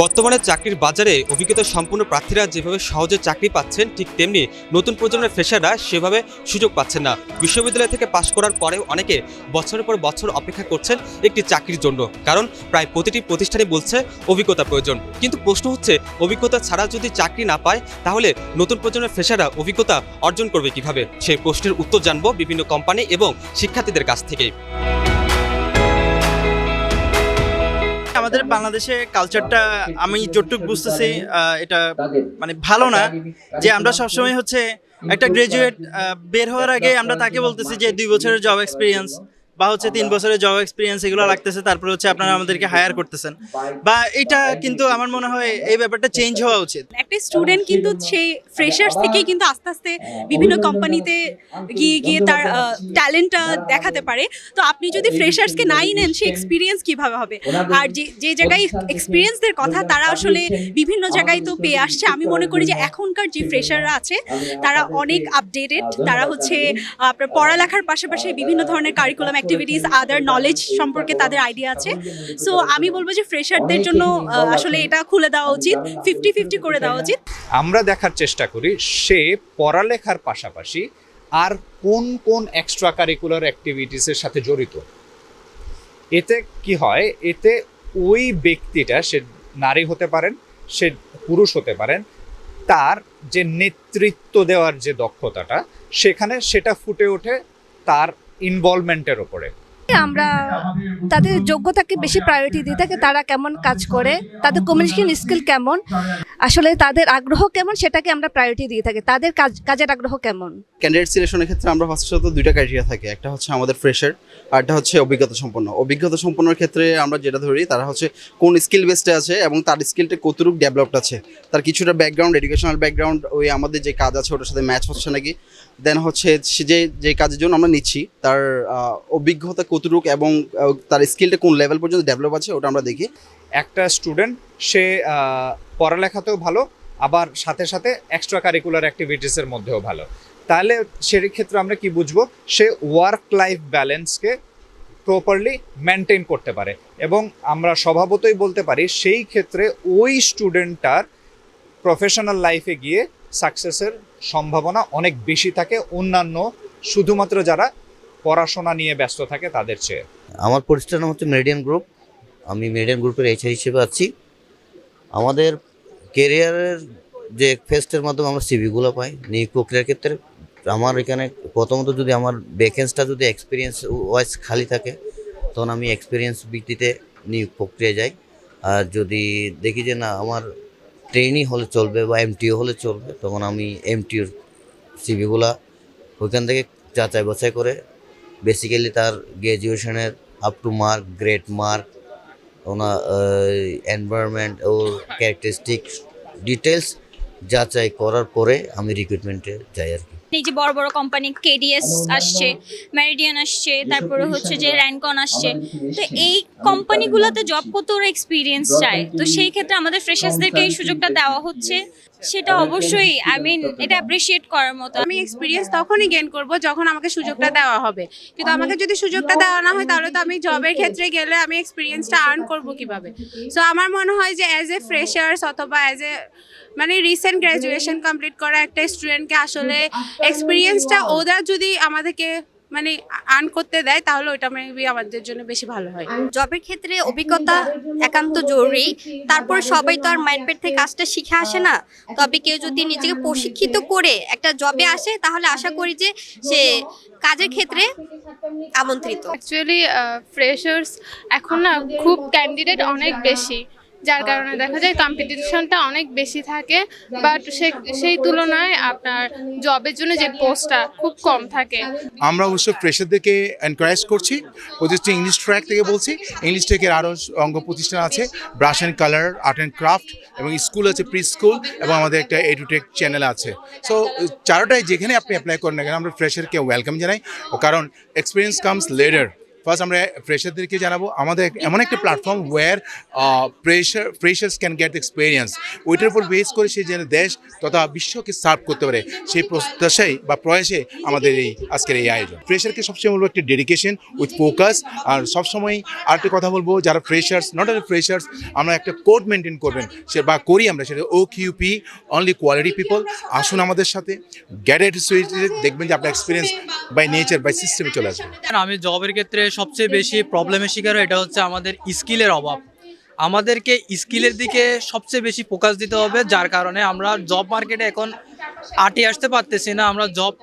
বর্তমানে চাকরির বাজারে অভিজ্ঞতা সম্পূর্ণ প্রার্থীরা যেভাবে সহজে চাকরি পাচ্ছেন, ঠিক তেমনি নতুন প্রজন্মের ফ্রেশাররা সেভাবে সুযোগ পাচ্ছেন না। বিশ্ববিদ্যালয় থেকে পাশ করার পরেও অনেকে বছরের পর বছর অপেক্ষা করছেন একটি চাকরির জন্য। কারণ প্রায় প্রতিটি প্রতিষ্ঠানে বলছে অভিজ্ঞতা প্রয়োজন। কিন্তু প্রশ্ন হচ্ছে, অভিজ্ঞতা ছাড়া যদি চাকরি না পায়, তাহলে নতুন প্রজন্মের ফ্রেশাররা অভিজ্ঞতা অর্জন করবে কীভাবে? সেই প্রশ্নের উত্তর জানব বিভিন্ন কোম্পানি এবং শিক্ষার্থীদের কাছ থেকেই। আমাদের বাংলাদেশে কালচারটা আমি যতটুকু বুঝতেছি এটা মানে ভালো না, যে আমরা সবসময় হচ্ছে একটা গ্রাজুয়েট বের হওয়ার আগে আমরা তাকে বলতেছি যে দুই বছরের জব এক্সপিরিয়েন্স বা হচ্ছে তিন বছরের জব এক্সপিরিয়েন্স এগুলো লাগতেছে, তারপরে হচ্ছে আপনারা আমাদেরকে হায়ার করতেছেন। বা এটা কিন্তু আমার মনে হয় এই ব্যাপারটা চেঞ্জ হওয়া উচিত। একটা স্টুডেন্ট কিন্তু সেই ফ্রেশার্স থেকেই কিন্তু আস্তে আস্তে বিভিন্ন কোম্পানিতে গিয়ে গিয়ে তার ট্যালেন্টটা দেখাতে পারে। তো আপনি যদি ফ্রেশার্সকে নাই নেন, সে এক্সপিরিয়েন্স কীভাবে হবে? আর যে যে জায়গায় এক্সপিরিয়েন্সদের কথা, তারা আসলে বিভিন্ন জায়গায় তো পেয়ে আসছে। আমি মনে করি যে এখনকার যে ফ্রেশাররা আছে, তারা অনেক আপডেটেড তারা হচ্ছে আপনার পড়ালেখার পাশাপাশি বিভিন্ন ধরনের কারিকুলাম অ্যাক্টিভিটিস আদার নলেজ সম্পর্কে তাদের আইডিয়া আছে। সো আমি বলব যে ফ্রেশারদের জন্য আসলে এটা খুলে দেওয়া উচিত ফিফটি ফিফটি করে দেওয়া উচিত। আমরা দেখার চেষ্টা করি সে পড়ালেখার পাশাপাশি আর কোন কোন এক্সট্রা কারিকুলার অ্যাক্টিভিটিসের সাথে জড়িত। এতে কি হয়, এতে ওই ব্যক্তিটা সে নারী হতে পারেন, সে পুরুষ হতে পারেন, তার যে নেতৃত্ব দেওয়ার যে দক্ষতাটা, সেখানে সেটা ফুটে ওঠে তার ইনভলভমেন্টের ওপরে। আমরা তাদের যোগ্যতাকে বেশি প্রায়োরিটি দিয়ে থাকি তারা কেমন কাজ করে, তাদের কমিউনিকেশন স্কিল কেমন, আসলে তাদের আগ্রহ কেমন সেটাকে আমরা প্রায়োরিটি দিয়ে থাকি। তাদের কাজ, কাজের আগ্রহ কেমন? ক্যান্ডিডেট সিলেকশনের ক্ষেত্রে আমরা ফার্স্টত দুইটা ক্রাইটেরিয়া থাকে। একটা হচ্ছে আমাদের ফ্রেশার একটা হচ্ছে অভিজ্ঞতা সম্পন্ন। অভিজ্ঞতা সম্পন্নর ক্ষেত্রে আমরা যেটা ধরি, তারা হচ্ছে কোন স্কিল বেসডে আছে এবং তার স্কিলটা কতটুকু ডেভেলপড আছে। তার কিছুটা ব্যাকগ্রাউন্ড এডুকেশনাল ব্যাকগ্রাউন্ড ওই আমাদের যে কাজ আছে ওটার সাথে ম্যাচ হচ্ছে নাকি? দেন হচ্ছে যে যে কাজের জন্য আমরা নিচ্ছি, তার অভিজ্ঞতা কতটুকু এবং তার স্কিলটা কোন লেভেল পর্যন্ত ডেভেলপ আছে ওটা আমরা দেখি। একটা স্টুডেন্ট সে পড়ালেখাতেও ভালো, আবার সাথে সাথে এক্সট্রা কারিকুলার অ্যাক্টিভিটিসের মধ্যেও ভালো। তাহলে সেই ক্ষেত্রে আমরা কি বুঝব? সে ওয়ার্ক লাইফ ব্যালেন্সকে প্রপারলি মেনটেন করতে পারে। এবং আমরা স্বভাবতই বলতে পারি, সেই ক্ষেত্রে ওই স্টুডেন্টটার প্রফেশনাল লাইফে গিয়ে সাকসেসের সম্ভাবনা অনেক বেশি থাকে। অন্যান্য, শুধুমাত্র যারা পড়াশোনা নিয়ে ব্যস্ত থাকে তাদের চেয়ে? আমার প্রতিষ্ঠান হচ্ছে মেরিডিয়ান গ্রুপ আমি মেরিডিয়ান গ্রুপের এইচআর হিসেবে আছি। আমাদের কেরিয়ারের যে ফেস্টের মাধ্যমে আমরা সিভিগুলো পাই, নিয়োগ প্রক্রিয়ার ক্ষেত্রে। আমার এখানে প্রথমত যদি আমার ভ্যাকেন্সটা যদি এক্সপিরিয়েন্স ওয়াইজ খালি থাকে, তখন আমি এক্সপিরিয়েন্স ভিত্তিতে নিয়োগ প্রক্রিয়া যাই। আর যদি দেখি যে না, আমার ট্রেনই হলে চলবে বা এমটিও হলে চলবে, তখন আমি এমটিওর সিভিগুলা ওইখান থেকে যাচাই বাছাই করে বেসিক্যালি তার গ্র্যাজুয়েশনের up to mark great mark owner environment ও ক্যারেক্টারিস্টিক ডিটেলস যাচাই করার পরে আমি রিক্রুটমেন্টে যাই আর কি। এই যে বড় বড় কোম্পানি কেডিএস আসছে ম্যারিডিয়ান আসছে, তারপরে হচ্ছে যে র্যানকন আসছে, তো এই কোম্পানিগুলোতে জব করতে ওরা এক্সপিরিয়েন্স চায়? তো সেই ক্ষেত্রে আমাদের ফ্রেশার্সদেরকে এই সুযোগটা দেওয়া হচ্ছে। সেটা অবশ্যই আই মিন এটা অ্যাপ্রিসিয়েট করার মতো। আমি এক্সপিরিয়েন্স তখনই গেইন করব যখন আমাকে সুযোগটা দেওয়া হবে। কিন্তু আমাকে যদি সুযোগটা দেওয়া না হয় তাহলে তো আমি জবের ক্ষেত্রে গেলে আমি এক্সপিরিয়েন্সটা আর্ন করব কীভাবে? সো আমার মনে হয় যে অ্যাজ এ ফ্রেশার্স অথবা অ্যাজ এ মানে রিসেন্ট গ্র্যাজুয়েশন কমপ্লিট করা একটা স্টুডেন্টকে আসলে এক্সপিরিয়েন্সটা ওরা যদি আমাদেরকে মানে আর্ন করতে দেয় তাহলে ওইটা মেবি আমাদের জন্য বেশি ভালো হয়। জবের ক্ষেত্রে অভিজ্ঞতা একান্ত জরুরি। তারপর সবাই তো আর মাইন্ড পেট থেকে কাজটা শিখে আসে না। তবে কেউ যদি নিজেকে প্রশিক্ষিত করে একটা জবে আসে তাহলে আশা করি যে সে কাজের ক্ষেত্রে আমন্ত্রিত। অ্যাকচুয়ালি ফ্রেশার্স এখন না খুব ক্যান্ডিডেট অনেক বেশি। যার কারণে দেখা যায় কম্পিটিশনটা অনেক বেশি থাকে বাট সেই তুলনায় আপনার জবের জন্য যে পোস্টটা খুব কম থাকে। আমরা অবশ্য ফ্রেশারদেরকে এনকারেজ করছি প্রতিষ্ঠান ইংলিশ ট্র্যাক থেকে বলছি ইংলিশ টেকের আরও অঙ্গ প্রতিষ্ঠান আছে brush and colour art and craft এবং স্কুল আছে প্রি স্কুল এবং আমাদের একটা এডুটেক চ্যানেল আছে। সো চারোটায় যেখানে আপনি অ্যাপ্লাই করেন না কেন, আমরা ফ্রেশারকে ওয়েলকাম জানাই, কারণ এক্সপিরিয়েন্স কামস লেটার ফার্স্ট আমরা ফ্রেশারদেরকে জানাব। আমাদের এমন একটা platform where pressure freshers can get experience ওইটার উপর বেস করে সে যেন দেশ তথা বিশ্বকে সার্ভ করতে পারে। সেই প্রত্যাশাই বা প্রয়াসে আমাদের এই আজকের এই আয়োজন। ফ্রেশারকে সবসময় বলব একটা ডেডিকেশন উইথ ফোকাস আর সবসময় আরেকটা কথা বলব, যারা ফ্রেশার্স নট অনলি ফ্রেশার্স আমরা একটা কোড মেনটেন করবেন। সে বা করি আমরা সেটা ও কিউপি অনলি কোয়ালিটি পিপল আসুন আমাদের সাথে। গ্যারেট দেখবেন যে আপনার এক্সপিরিয়েন্স বাই নেচার বাই সিস্টেমে চলে আসবে। আমি জবের ক্ষেত্রে সবচেয়ে বেশি প্রবলেমের শিকার হয়, এটা হচ্ছে আমাদের স্কিলের অভাব। আমাদেরকে স্কিলের দিকে সবচেয়ে বেশি ফোকাস দিতে হবে, যার কারণে আমরা জব মার্কেটে এখন আটি আসতে পারতেছি না, আমরা জব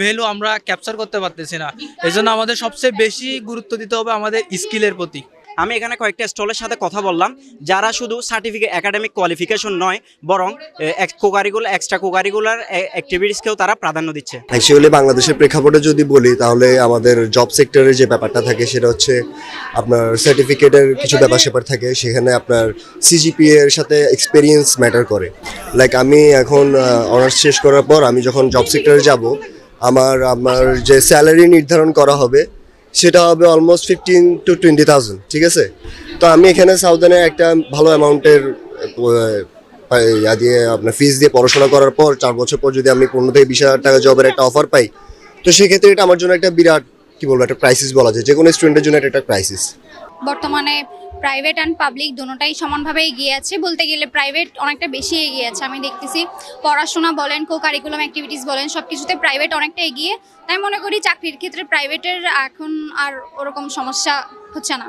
ভ্যালু আমরা ক্যাপচার করতে পারতেছি না। এজন্য আমাদের সবচেয়ে বেশি গুরুত্ব দিতে হবে আমাদের স্কিলের প্রতি। আমি এখানে কয়েকটা স্টলের সাথে কথা বললাম, যারা শুধু সার্টিফিকেট একাডেমিক কোয়ালিফিকেশন নয়, বরং কোকারিকুলার এক্সট্রা কোকারিকুলার অ্যাক্টিভিটিসকেও তারা প্রাধান্য দিচ্ছে। অ্যাকচুয়ালি বাংলাদেশের প্রেক্ষাপটে যদি বলি, তাহলে আমাদের জব সেক্টরে যে ব্যাপারটা থাকে, সেটা হচ্ছে আপনার সার্টিফিকেটের কিছু ব্যাপার স্যাপার থাকে, সেখানে আপনার সিজিপি এর সাথে এক্সপিরিয়েন্স ম্যাটার করে। লাইক আমি এখন অনার্স শেষ করার পর, আমি যখন জব সেক্টরে যাব, আমার আমার যে স্যালারি নির্ধারণ করা হবে সেটা হবে almost fifteen to twenty thousand ঠিক আছে? তো আমি এখানে সাউদানে একটা ভালো অ্যামাউন্টের ইয়া দিয়ে, আপনার ফিস দিয়ে পড়াশোনা করার পর, চার বছর পর যদি আমি পনেরো থেকে বিশ হাজার টাকা জবের একটা অফার পাই, তো সেক্ষেত্রে এটা আমার জন্য একটা বিরাট, কি বলব, একটা ক্রাইসিস বলা যায়। যে কোনো স্টুডেন্টের জন্য এটা একটা ক্রাইসিস বর্তমানে প্রাইভেট অ্যান্ড পাবলিক দুটোটাই সমানভাবে এগিয়ে আছে। বলতে গেলে প্রাইভেট অনেকটা বেশি এগিয়ে আছে, আমি দেখতেছি। পড়াশোনা বলেন কো কারিকুলাম অ্যাক্টিভিটিস বলেন সব কিছুতে প্রাইভেট অনেকটা এগিয়ে। তাই মনে করি চাকরির ক্ষেত্রে প্রাইভেটের এখন আর ওরকম সমস্যা হচ্ছে না।